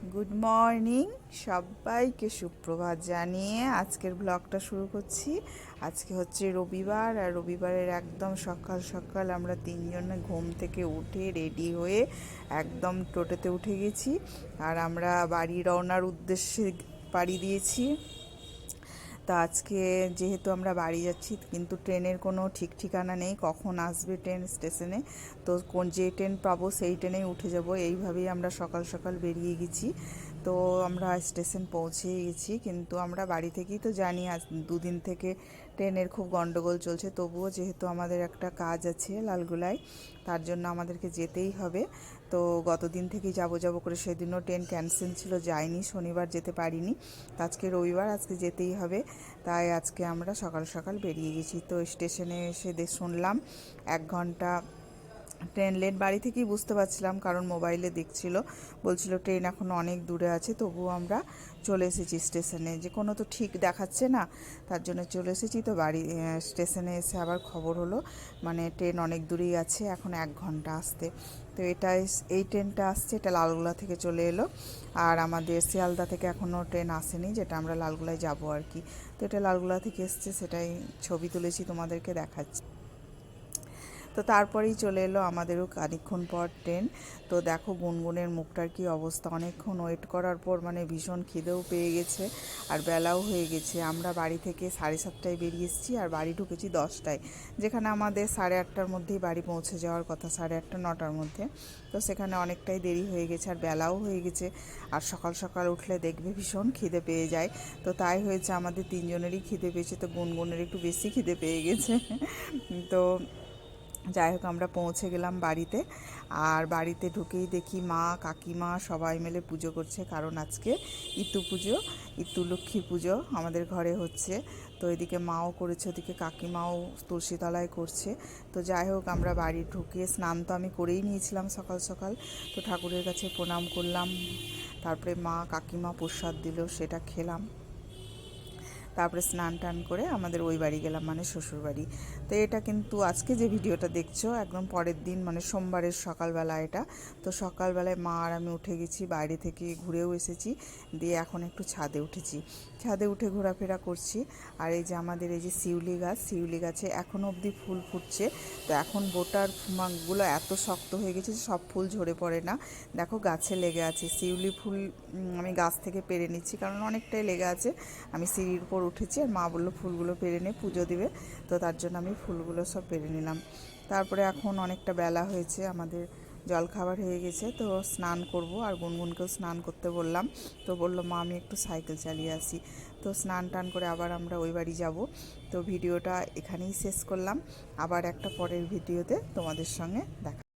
Good morning সবাইকে সুপ্রভাত জানিয়ে আজকের ব্লগটা শুরু করছি। আজকে হচ্ছে রবিবার আর রবিবারের একদম সকাল সকাল আমরা তিনজনে ঘুম থেকে উঠে রেডি হয়ে একদম টোটোতে উঠে গেছি। আর আমরা বাড়ি রওনার উদ্দেশ্যে পাড়ি দিয়েছি। তো আজকে যেহেতু আমরা বাড়ি যাচ্ছি, কিন্তু ট্রেনের কোনো ঠিক ঠিকানা নেই, কখন আসবে ট্রেন স্টেশনে। তো কোন যে ট্রেন পাবো সেই ট্রেনেই উঠে যাব, এইভাবেই আমরা সকাল সকাল বেরিয়ে গেছি। তো আমরা স্টেশন পৌঁছে গেছি, কিন্তু আমরা বাড়ি থেকেই তো জানি আজ দুদিন থেকে ট্রেনের খুব গন্ডগোল চলছে। তবুও যেহেতু আমাদের একটা কাজ আছে লালগুলায়, তার জন্য আমাদেরকে যেতেই হবে। তো গতদিন থেকেই যাব যাব করে সেদিনও ট্রেন ক্যান্সেল ছিল, যাইনি, শনিবার যেতে পারিনি। তো আজকে রবিবার, আজকে যেতেই হবে। তাই আজকে আমরা সকাল সকাল বেরিয়ে গেছি। তো স্টেশনে এসে শুনলাম এক ঘণ্টা ট্রেন লেট বাড়ি থেকেই বুঝতে পারছিলাম কারণ মোবাইলে দেখছিল। বলছিল ট্রেন এখন অনেক দূরে আছে, তবুও আমরা চলে এসেছি স্টেশনে। যে কোনো তো ঠিক দেখাচ্ছে না, তার জন্য চলে এসেছি। তো বাড়ি স্টেশনে এসে আবার খবর হলো মানে ট্রেন অনেক দূরেই আছে, এখন এক ঘণ্টা আসতে। তো এটা এই ট্রেনটা আসছে, এটা লালগোলা থেকে চলে এলো। আর আমাদের শিয়ালদা থেকে এখনও ট্রেন আসেনি, যেটা আমরা লালগোলায় যাব আর কি। তো এটা লালগোলা থেকে এসছে, সেটাই ছবি তুলেছি, তোমাদেরকে দেখাচ্ছি। তো তারপরেই চলে এলো আমাদেরও খানিক্ষণ পর ট্রেন। তো দেখো গুনগুনের মুখটার কি অবস্থা। অনেকক্ষণ ওয়েট করার পর মানে ভীষণ খিদেও পেয়ে গেছে আর বেলাও হয়ে গেছে। আমরা বাড়ি থেকে সাড়ে সাতটায় বেরিয়ে এসেছি আর বাড়ি ঢুকেছি দশটায়, যেখানে আমাদের সাড়ে আটটার মধ্যেই বাড়ি পৌঁছে যাওয়ার কথা, সাড়ে আটটা, নটার মধ্যে। তো সেখানে অনেকটাই দেরি হয়ে গেছে আর বেলাও হয়ে গেছে আর সকাল সকাল উঠলে দেখবে ভীষণ খিদে পেয়ে যায়। তো তাই হয়েছে আমাদের তিনজনেরই খিদে পেয়েছে। তো গুনগুনের একটু বেশি খিদে পেয়ে গেছে। তো যাই হোক, আমরা পৌঁছে গেলাম বাড়িতে। আর বাড়িতে ঢুকেই দেখি মা, কাকিমা সবাই মিলে পুজো করছে, কারণ আজকে ইতু পুজো, ইতু লক্ষ্মী পুজো আমাদের ঘরে হচ্ছে। তো এদিকে মাও করেছে, ওদিকে কাকিমাও তুলসীতলায় করছে। তো যাই হোক, আমরা বাড়ি ঢুকে স্নান তো আমি করেই নিয়েছিলাম সকাল সকাল। তো ঠাকুরের কাছে প্রণাম করলাম। তারপরে মা কাকিমা প্রসাদ দিল, সেটা খেলাম। তারপরে স্নান টান করে আমাদের ওই বাড়ি গেলাম মানে শ্বশুর বাড়ি। তো এটা কিন্তু আজকে যে ভিডিওটা দেখছ, একদম পরের দিন মানে সোমবারের সকালবেলা এটা। তো সকালবেলায় মা আর আমি উঠে গেছি, বাইরে থেকে ঘুরেও এসেছি, দিয়ে এখন একটু ছাদে উঠেছি। ছাদে উঠে ঘোরাফেরা করছি, আর এই যে আমাদের এই যে শিউলি গাছ, শিউলি গাছে এখনও অবধি ফুল ফুটছে। তো এখন বোটারগুলো এত শক্ত হয়ে গেছে যে সব ফুল ঝরে পড়ে না। দেখো গাছে লেগে আছে, শিউলি ফুল আমি গাছ থেকে পেরে নিচ্ছি, কারণ অনেকটাই লেগে আছে। আমি সিঁড়ির উপর উঠেছি আর মা বলল ফুলগুলো পেরে নে, পুজো দিবে। তো তার জন্য আমি ফুলগুলো সব পেরে নিলাম। তারপরে এখন অনেকটা বেলা হয়েছে, আমাদের জল খাবার হয়ে গেছে, তো স্নান করব আর গুনগুনকেও স্নান করতে বললাম। তো বলল, মা, আমি একটু সাইকেল চালিয়ে আসি। তো স্নান টান করে আবার আমরা ওই বাড়ি যাব। তো ভিডিওটা এখানেই শেষ করলাম। আবার একটা পরের ভিডিওতে তোমাদের সঙ্গে দেখা